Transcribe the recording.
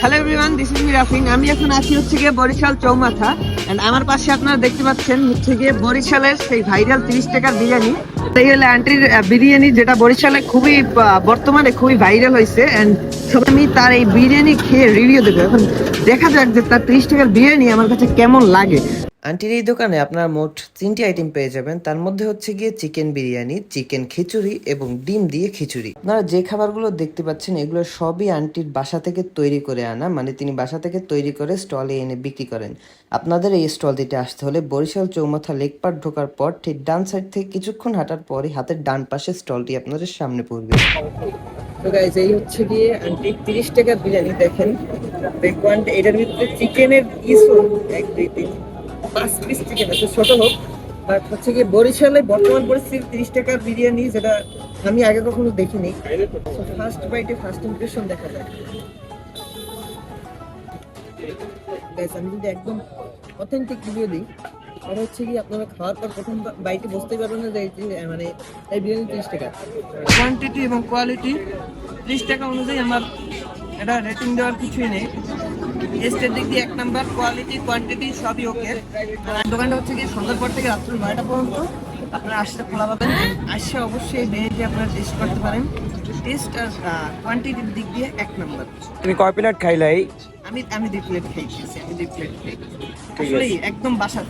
Hello everyone this is মিরাফিন আমি এখন আছি হচ্ছে গিয়ে বরিশাল চৌমাথা এন্ড আমার পাশে আপনারা দেখতে পাচ্ছেন হচ্ছে গিয়ে বরিশালের সেই ভাইরাল তিরিশ টাকার বিরিয়ানি। এই হলো আন্টির বিরিয়ানি যেটা বরিশালে খুবই বর্তমানে খুবই ভাইরাল হয়েছে আমি তার এই বিরিয়ানি খেয়ে রিভিউ দেবো। এখন দেখা যাক যে তার তিরিশ টাকার বিরিয়ানি আমার কাছে কেমন লাগে। আন্টির এই দোকানে আপনার মোট তিনটি আইটেম পেয়ে যাবেন। তার মধ্যে হচ্ছে গিয়ে চিকেন বিরিয়ানি চিকেন খিচুড়ি এবং ডিম দিয়ে খিচুড়ি। আপনারা যে খাবারগুলো দেখতে পাচ্ছেন, এগুলো সবই আন্টির বাসা থেকে তৈরি করে আনা। মানে তিনি বাসা থেকে তৈরি করে স্টলে এনে বিক্রি করেন। আপনাদের এই স্টলটিতে আসতে হলে বরিশাল চৌমাথা লেকপাট ঢোকার পর ঠিক ডান সাইড থেকে কিছুক্ষণ হাঁটার পরে হাতের ডান পাশে স্টলটি আপনাদের সামনে পড়বে। তো গাইজ এই হচ্ছে গিয়ে আন্টি তিরিশ টাকা বিরিয়ানি দেখেন। দেখবেন এটার ভিতরে চিকেনের পিসও এক দুই তিন পাঁচ পিস চিকেন আছে ছোট হোক। বাট হচ্ছে গিয়ে বরিশালে বর্তমান পরিস্থিতি তিরিশ টাকা বিরিয়ানি যেটা আমি আগে কখনো দেখিনি। ফার্স্ট বাইটে ফার্স্ট ইমপ্রেশন দেখা যায়। Guys, আমি যদি একদম অথেন্টিক রিভিউ দিই। এটা হচ্ছে কি আপনারা খাওয়ার পর প্রথম বাইটে বুঝতেই পারবেন না যে মানে এই বিরিয়ানি তিরিশ টাকা। কোয়ান্টিটি এবং কোয়ালিটি ত্রিশ টাকা অনুযায়ী আমার এটা রেটিং দেওয়ার কিছুই নেই। টেস্টের দিক দিয়ে এক নাম্বার কোয়ালিটি কোয়ান্টিটি সবই ওকে আর দোকানটা হচ্ছে কি সন্ধ্যার পর থেকে রাত্র নয়টা পর্যন্ত আপনারা আসতে খোলা পাবেন। আসে অবশ্যই বিরিয়ানিটি আপনারা টেস্ট করতে পারেন। টেস্ট আর কোয়ান্টিটির দিক দিয়ে এক নাম্বার তুমি কয় প্লেট খাইলাই আমি আমি দুই প্লেট খেয়েছি আমি দুই প্লেট খেয়েছি আসলে একদম বাসা